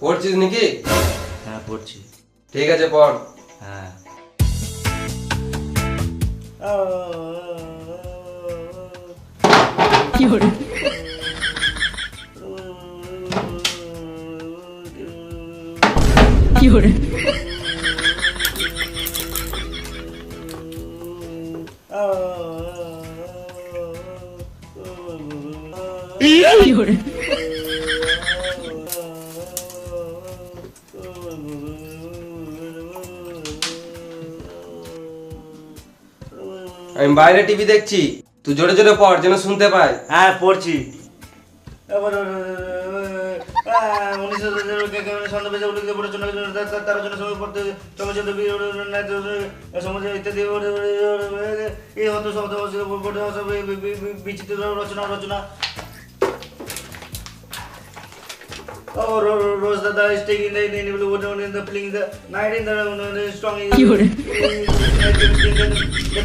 পড়ছিস নাকি? হ্যাঁ পড়ছি। ঠিক আছে পড়। হ্যাঁ। আমি বাইরে টিভি দেখছি তুই জোরে জোরে পড় যেন শুনতে পাই হ্যাঁ পড়ছি বিচিত্র রচনা রচনা Oh, Ro- Ro- Rose Dada is taking the in the in the playing the night in the uh, strong in the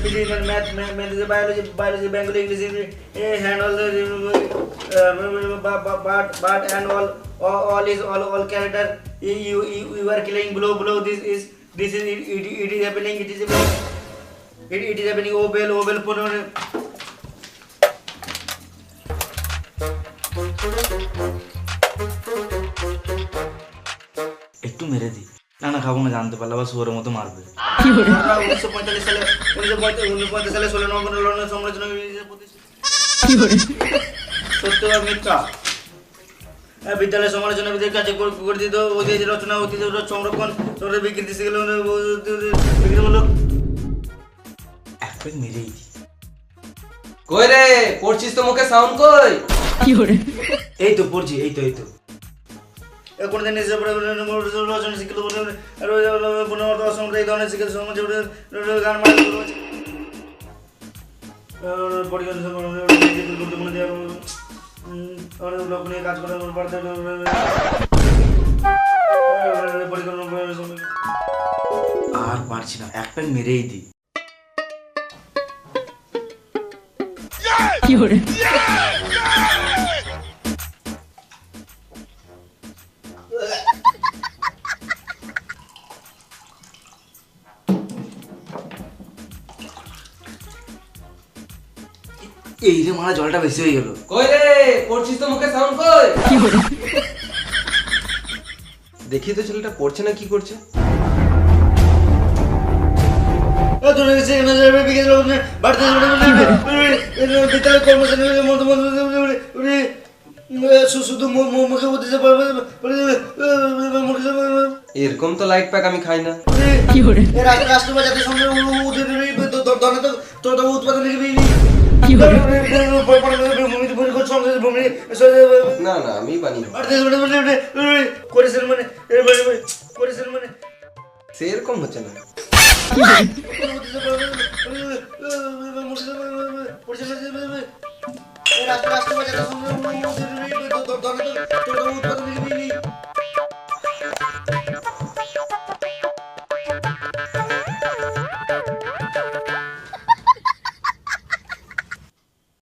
physics and math, math, math is biology, biology, Bengali, English, English, eh, the uh, but, but, but and all, all, all is all, all character. You, you, you- you are killing below, below. This is, this is, it, it, it is happening. It is happening. It, it is happening. Oh, bell, oh, bell, put on. একটু মেরে দি। না না, খাব না, জানতে পারলে আবার শুয়োরের মতো মারবে। উনিশশো রচনা ঐতিহ্য সংরক্ষণ বিকৃতি সেগুলো কই রে, পড়ছিস তো মুখে, সাউন্ড কই? এই তো পড়ছি এই তো এই তো কোনদিন নিজের উপরে রচনা শিক্ষিত পুনর্বর্ত অসংখ্য এই ধরনের শিক্ষিত সমাজ গান মানে পরিকল্পনা গুরুত্বপূর্ণ দেওয়া অনেক লোক নিয়ে কাজ করে পরিকল্পনা আর পারছি না এক প্যাক মেরেই দি এই রে মারা জলটা বেশি হয়ে গেল কই রে পড়ছিস তো মুখে সাউন্ড কই দেখি তো ছেলেটা পড়ছে না কি করছে এরকম তো লাইট প্যাক আমি খাই না রাষ্ট্রপতি জাতির সঙ্গে উৎপাদন মানে মানে সেরকম হচ্ছে না সঙ্গে উৎপাদন